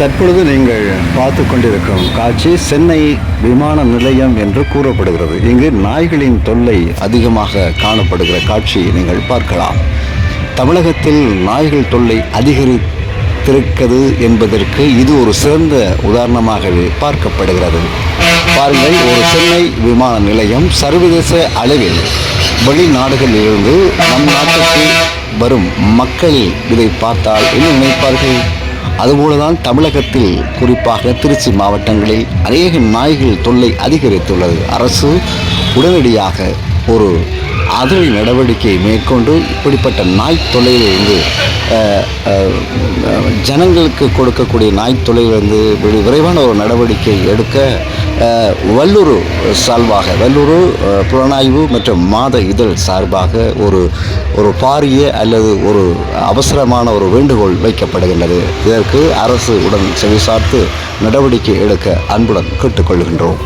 தற்பொழுது நீங்கள் பார்த்து கொண்டிருக்கும் காட்சி சென்னை விமான நிலையம் என்று கூறப்படுகிறது. இங்கு நாய்களின் தொல்லை அதிகமாக காணப்படுகிற காட்சி நீங்கள் பார்க்கலாம். தமிழகத்தில் நாய்கள் தொல்லை அதிகரித்திருக்கிறது என்பதற்கு இது ஒரு சிறந்த உதாரணமாகவே பார்க்கப்படுகிறது. பாருங்கள் ஒரு சென்னை விமான நிலையம் சர்வதேச அளவில் வெளிநாடுகளிலிருந்து நம் நாட்டுக்கு வரும் மக்கள் இதை பார்த்தால் என்ன நினைப்பார்கள்? அதுபோலதான் தமிழகத்தில் குறிப்பாக திருச்சி மாவட்டங்களில் அநேக நாய்கள் தொல்லை அதிகரித்துள்ளது. அரசு உடனடியாக ஒரு அதிரடி நடவடிக்கை மேற்கொண்டு இப்படிப்பட்ட நாய் தொல்லையிலிருந்து ஜனங்களுக்கு கொடுக்கக்கூடிய நாய் தொல்லையிலிருந்து விரைவான ஒரு நடவடிக்கை எடுக்க வல்லூர் சார்பாக வல்லூர் புலனாய்வு மற்றும் மாத இதழ் சார்பாக ஒரு ஒரு பாரிய அல்லது ஒரு அவசரமான ஒரு வேண்டுகோள் வைக்கப்படுகின்றது. இதற்கு அரசு உடன் செவிசார்த்து நடவடிக்கை எடுக்க அன்புடன் கேட்டுக்கொள்கின்றோம்.